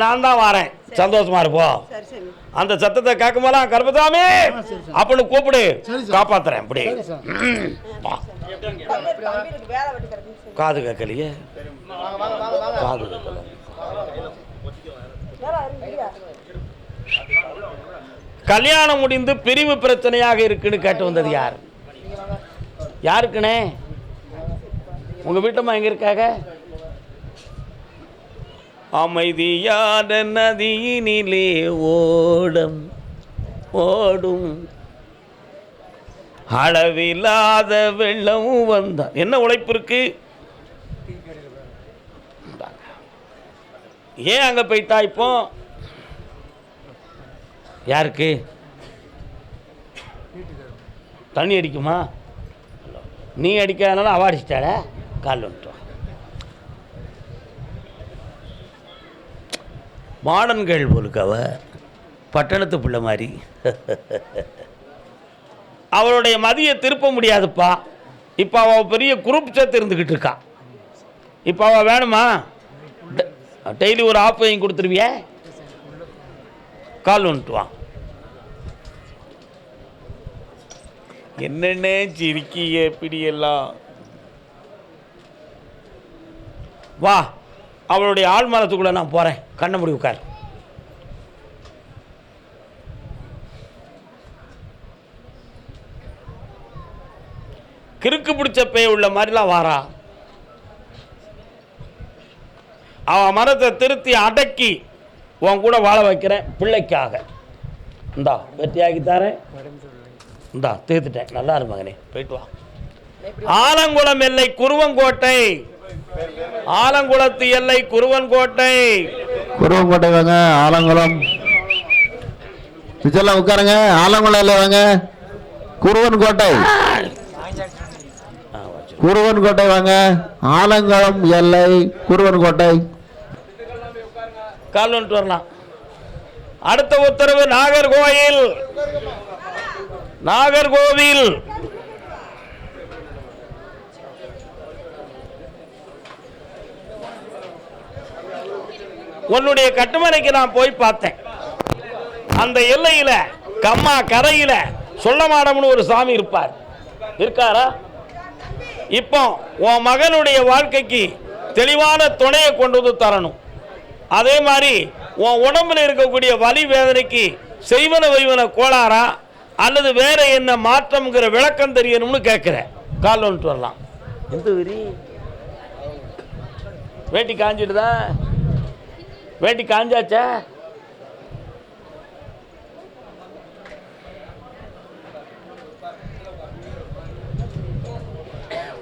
நான் தான் வரேன் சந்தோஷமா இருப்போம் சரி சரி. அந்த சத்தத்தை கேட்கும்போதெல்லாம் கருப்பசாமி அப்படின்னு கூப்பிடு. காப்பாத்துறேன் சொல்லு. காது கேட்கலையே. காது கேட்கல? கல்யாணம் முடிந்து பிரிவு பிரச்சனையாக இருக்குன்னு கேட்டு வந்தது யார்? யாருக்குண்ணே உங்க வீட்டம்மா எங்க இருக்காங்க அமைதியான நதியினிலே ஓடம் ஓடும். அளவில்லாத வெள்ளமும் வந்தான் என்ன உழைப்பு இருக்கு? ஏன் அங்க போயிட்டா இப்போ? யாருக்கு? தண்ணி அடிக்குமா? நீ அடிக்காதனால அவ அடிச்சிட்டாள? கால் வந்துட்டோம். மாடர்ன் கேள் போலுக்கு அவ பட்டணத்து பிள்ளை மாதிரி அவளுடைய மதியை திருப்ப முடியாதுப்பா. இப்போ அவள் பெரிய குரூப் சேர்த்து இருந்துக்கிட்டு இருக்கா. இப்போ அவள் வேணுமா? டெய்லி ஒரு ஆப் வாங்கி கொடுத்துருவியே? கால் வந்துட்டு வா. என்னென்ன சிரிக்கிய பிடியெல்லாம் வா. அவளுடைய ஆழ்மனத்துக்குள்ள நான் போகிறேன் கண்ண முடி உட்கார். கிறுக்கு பிடிச்ச பேய் உள்ள மாதிரிலாம் வாரா. அவன் மரத்தை திருத்தி அடக்கி உன் கூட வாழ வைக்கிறேன் பிள்ளைக்காக. இந்தா வெற்றியாக்கி தரேன். இந்தா தீர்த்துட்டேன் நல்லா இரு மகனே. போயிட்டு வா. ஆலங்குளம் எல்லை குருவங்கோட்டை. ஆலங்குளத்து எல்லை குருவன்கோட்டை. குருவங்கோட்டை வாங்க ஆலங்குளம். மிச்சர்லாம் உட்காருங்க ஆலங்குளம் வாங்க. குருவன் கோட்டை. குருவன் கோட்டை வாங்க ஆலங்குளம் எல்லை குருவன் கோட்டை கால் வரலாம். அடுத்த உத்தரவு நாகர்கோயில் நாகர்கோவில். உன்னுடைய கட்டுமனைக்கு நான் போய் பார்த்தேன். அந்த எல்லையில கம்மா கரையில சொல்லமாடம்னு ஒரு சாமி இருப்பார். இருக்காரா? இப்போ உன் மகனுடைய வாழ்க்கைக்கு தெளிவான துணையை கொண்டு வந்து தரணும். அதே மாதிரி உன் உடம்புல இருக்கக்கூடிய வலி வேதனைக்கு செய்வன வைவன கோளாறா? அல்லது வேற என்ன மாற்றம்ங்கிற விளக்கம் தெரியணும்னு கேட்குறேன். கால் வந்துட்டு வரலாம். எந்த விரி வேட்டி காஞ்சிடுதா வேட்டி காஞ்சாச்சா?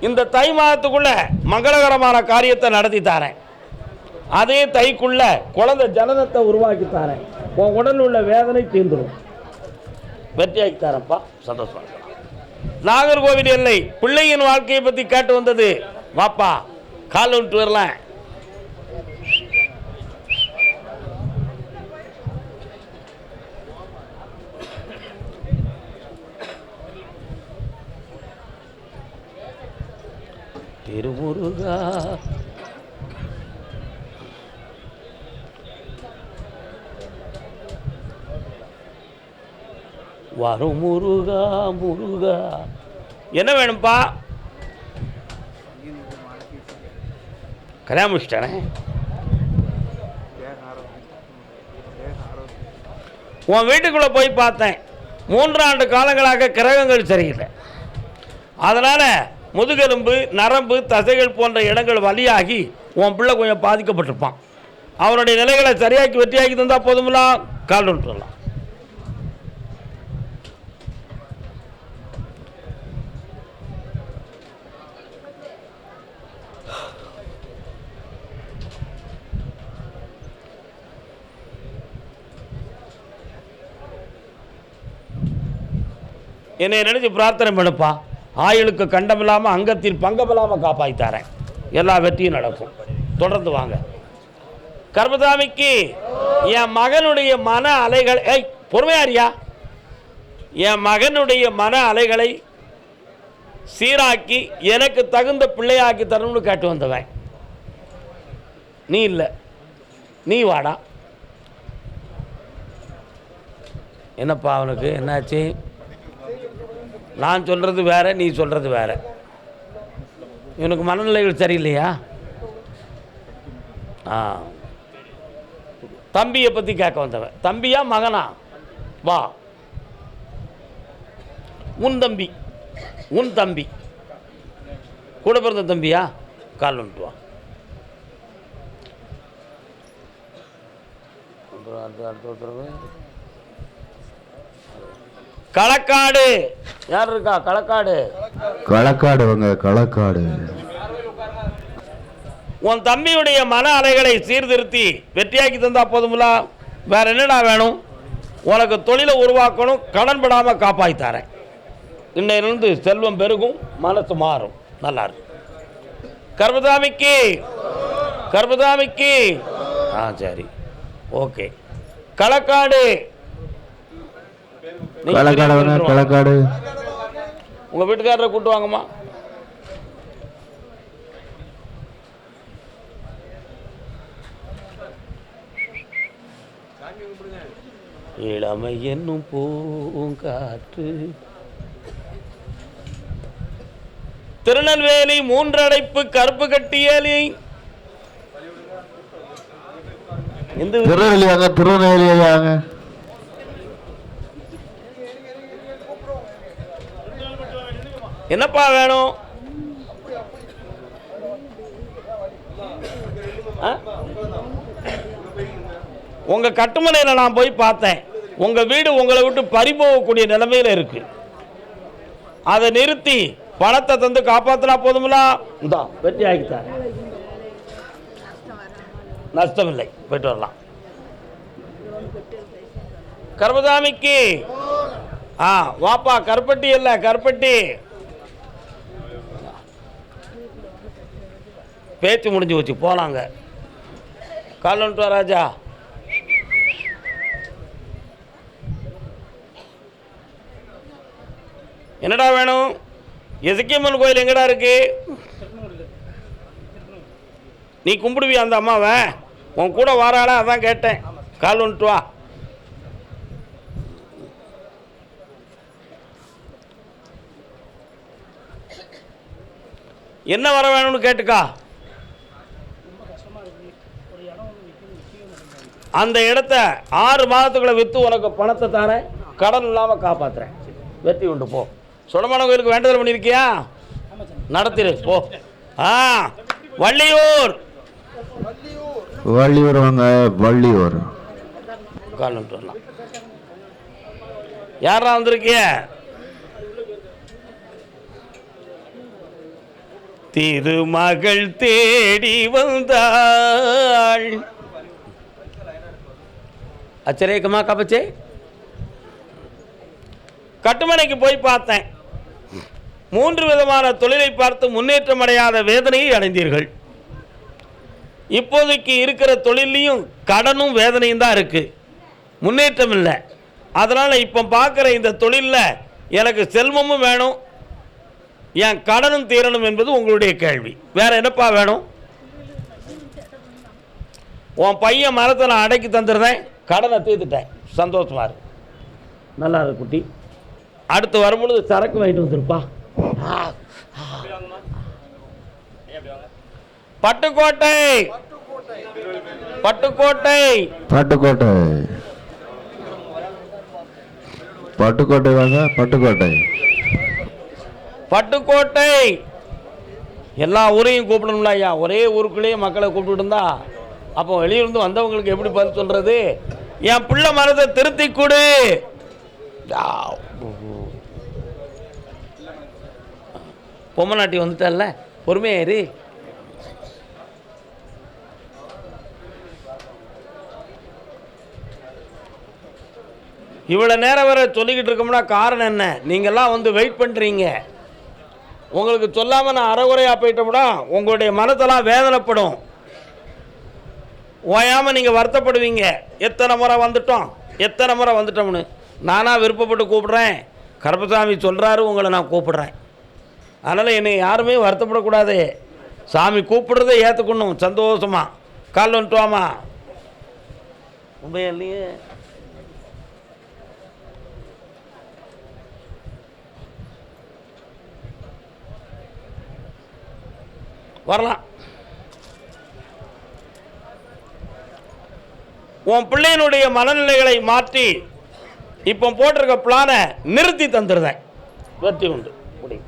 இந்த தை மாதத்துக்குள்ள மங்களகரமான காரியத்தை நடத்தி தாரேன். அதே தைக்குள்ள குழந்தை ஜனனத்தை உருவாக்கி தாரேன். உன் உடல் உள்ள வேதனை தீர்ந்துடும் வெற்றியாக்கி தரேன்ப்பா. சந்தோஷம் நாகர்கோவில் எல்லை பிள்ளையின் வாழ்க்கையை பற்றி கேட்டு வந்தது. வாப்பா கால் விட்டு வரலாம். வரும் முருகா முருகா. என்ன வேணும்ப்பா கல்யாணம் முடிச்சிட்டானே? உன் வீட்டுக்குள்ளே போய் பார்த்தேன். மூன்றாண்டு காலங்களாக கிரகங்கள் சரியில்லை. அதனால் முதுகெலும்பு நரம்பு தசைகள் போன்ற இடங்கள் வழியாகி உன் பிள்ளை கொஞ்சம் பாதிக்கப்பட்டிருப்பான். அவனுடைய நிலைகளை சரியாக்கி வெற்றியாக்கி தந்தால் போதுமெல்லாம் கால் விட்டுறலாம் என்னை நினைச்சு பிரார்த்தனை பண்ணுப்பா. ஆயுளுக்கு கண்டமில்லாமல் அங்கத்தில் பங்கமில்லாமல் காப்பாற்றித்தாரேன் எல்லா வெற்றியும் நடக்கும். தொடர்ந்து வாங்க. கர்மதாமிக்கு என் மகனுடைய மன அலைகள் ஏய் பொறுமையாரியா என் மகனுடைய மன அலைகளை சீராக்கி எனக்கு தகுந்த பிள்ளையாக்கி தரணும்னு கேட்டு வந்தவன். நீ இல்லை. நீ வாடா. என்னப்பா அவனுக்கு? என்னாச்சு? நான் சொல்கிறது வேறு நீ சொல்கிறது வேறு. இவனுக்கு மனநிலைகள் சரியில்லையா? ஆ. தம்பியை பற்றி கேட்க வந்தவன். தம்பியா மகனா? வா. உன் தம்பி. உன் தம்பி. கூட பிறந்த தம்பியா? கால் வந்துட்டு வா. அப்புறம் அடுத்த அடுத்த களக்காடு. யார் இருக்கா? களக்காடு. களக்காடு வாங்க களக்காடு. உன் தம்பியுடைய மன அலைகளை சீர்திருத்தி வெற்றியாக்கி தந்தா போதுமில்ல? வேற என்னடா வேணும்? உனக்கு தொழிலை உருவாக்கணும் கடன் படாமல் காப்பாற்றி தரேன். இன்னையிலிருந்து செல்வம் பெருகும் மனசு மாறும். நல்லா இருக்கு. கர்மதாமிக்கு கர்மதாமிக்கு ஆ சரி. ஓகே. களக்காடு. களக்காடு வீட்டுக்காரரை கூட்டு வாங்கம்மா இளமை என்னும் பூங்காற்று. திருநெல்வேலி மூன்றடைப்பு கருப்பு கட்டியலி எந்த ஊரு? திருநெல்வேலி வாங்க திருநெல்வேலி வாங்க என்னப்பா வேணும்? ஆ? உங்க கட்டுமனையில நான் போய் பார்த்தேன். உங்க வீடு உங்களை விட்டு பறிபோகக்கூடிய நிலைமையில இருக்கு. அதை நிறுத்தி பணத்தை தந்து காப்பாத்தினா போதுமில்லா இந்தா வெற்றி ஆகித்தார் நஷ்டம் இல்லை போயிட்டு வரலாம். கர்மதாமிக்கு ஆ வாப்பா கருப்பட்டி இல்லை கருப்பட்டி. பேச்சு முடிஞ்சு வச்சு போகலாங்க கால் வா ராஜா. என்னடா வேணும்? எதுக்கியம்மன் கோயில் எங்கடா இருக்கு? நீ கும்பிடுவியா அந்த அம்மாவை? உன் கூட வாராளா அதான் கேட்டேன். கால் வந்துட்டு வா. என்ன வர வேணும்னு கேட்டுக்கா. அந்த இடத்த ஆறு மாதத்துக்குள்ள விற்று உனக்கு பணத்தை தரேன் கடன் இல்லாமல் காப்பாத்துறேன். வெற்றி உண்டு போ. சுடமான கோயிலுக்கு வேண்டுதல் பண்ணியிருக்கியா? நடத்திரு போ. ஆ வள்ளியூர். வள்ளியூர் வாங்க வள்ளியூர். கால் வரலாம். யாரா வந்திருக்கிய? திருமகள் தேடி வந்தாள். அச்சரேக்கமா கபச்சே? கட்டுமனைக்கு போய் பார்த்தேன். மூன்று விதமான தொழிலை பார்த்து முன்னேற்றம் அடையாத வேதனையை அடைந்தீர்கள். இப்போதைக்கு இருக்கிற தொழிலையும் கடனும் வேதனையும் தான் இருக்கு. முன்னேற்றம் இல்லை. அதனால் இப்போ பார்க்குற இந்த தொழிலில் எனக்கு செல்வமும் வேணும் என் கடனும் தீரணும் என்பது உங்களுடைய கேள்வி. வேற என்னப்பா வேணும்? உன் பையன் மரத்தை நான் அடக்கி தந்துடுறேன் கடனை தீர்த்துட்டேன். சந்தோஷமா இருக்கு நல்லா இருக்கு குட்டி. அடுத்து வரும்பொழுது சரக்கு வாங்கிட்டு வந்துருப்பா. பட்டுக்கோட்டை. பட்டுக்கோட்டை. பட்டுக்கோட்டை. பட்டுக்கோட்டை வாங்க பட்டுக்கோட்டை. பட்டுக்கோட்டை. எல்லா ஊரையும் கூப்பிடணும்ல ஐயா. ஒரே ஊருக்குள்ளேயே மக்களை கூப்பிட்டு இருந்தா அப்போ வெளியிருந்து வந்தவங்களுக்கு எப்படி பதில் சொல்றது? என் பிள்ளை மரத்தை திருத்தி கொடு ஆ, ஊஹு. பொம்மநாட்டி வந்துட்டல்ல பொறுமையா இரு. இவ்வளோ நேரம் வரை சொல்லிக்கிட்டு இருக்கோம்னா காரணம் என்ன? நீங்கள்லாம் வந்து வெயிட் பண்ணுறீங்க உங்களுக்கு சொல்லாமல் நான் அறகுறையாக போயிட்டோம்னா உங்களுடைய மனத்தெல்லாம் வேதனைப்படும். ஓயாமல் நீங்கள் வருத்தப்படுவீங்க. எத்தனை முறை வந்துட்டோம்? எத்தனை முறை வந்துட்டோம்னு. நானாக விருப்பப்பட்டு கூப்பிட்றேன். கருப்பசாமி சொல்கிறாரு உங்களை நான் கூப்பிட்றேன். அதனால் என்னை யாருமே வருத்தப்படக்கூடாது. சாமி கூப்பிடுறதை ஏற்றுக்கணும் சந்தோஷமா. கால் வந்துட்டு வாமா இல்லையே? வரலாம். உன் பிள்ளையினுடைய மனநிலைகளை மாற்றி இப்போ போட்டிருக்க பிளானை நிறுத்தி தந்துடுதேன் வெற்றி உண்டு. முடியும்.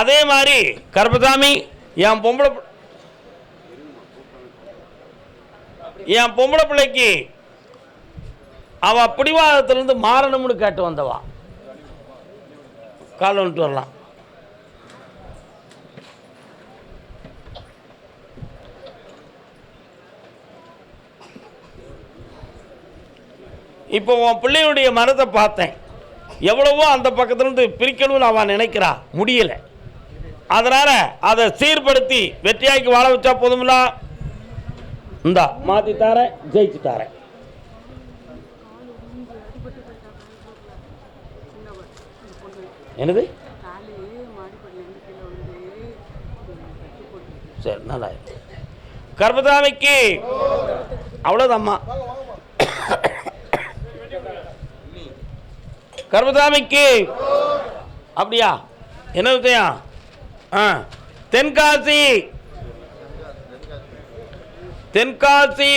அதே மாதிரி கருப்பசாமி என் பொம்பளை என் பொம்பளை பிள்ளைக்கு அவள் பிடிவாதத்திலிருந்து மாறணும்னு கேட்டு வந்தவா. கால் வந்துட்டு வரலாம். இப்போ உன் பிள்ளையுடைய மனத்தை பார்த்தேன். எவ்வளவோ அந்த பக்கத்துலேருந்து பிரிக்கணும்னு அவன் நினைக்கிறா. முடியல. அதனால் அதை சீர்படுத்தி வெற்றியாக்கி வாழ வச்சா போதுமில்ல இந்தா மாற்றி தாரேன் ஜெயிச்சு தாரேன். என்னது? சரி நல்லா கர்பதாமிக்கு கர்மதாமிக்கு அவ்வளோதாம்மா கர்மதாமிக்கு. அப்படியா? என்ன விஷயம் ஆ தென்காசி. தென்காசி.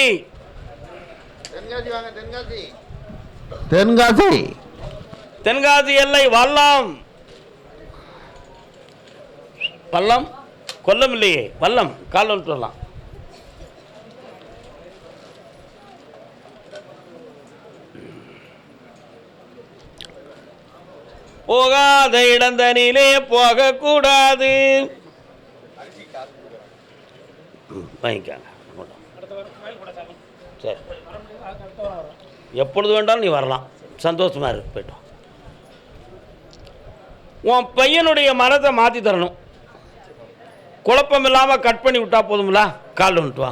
தென்காசி தென்காசி. எல்லை வல்லம் வல்லம் கொல்லம் இல்லையே வல்லம் கால் வந்துட்டு போகாத இடந்தனிலே போகக்கூடாது. ம், சரி. எப்பொழுது வேண்டாலும் நீ வரலாம். சந்தோஷமா இருக்கு போயிட்டோம் உன் பையனுடைய மனதை மாற்றி தரணும். குழப்பம் இல்லாமல் கட் பண்ணி விட்டா போதும்ல? கால் வந்துட்டு வா.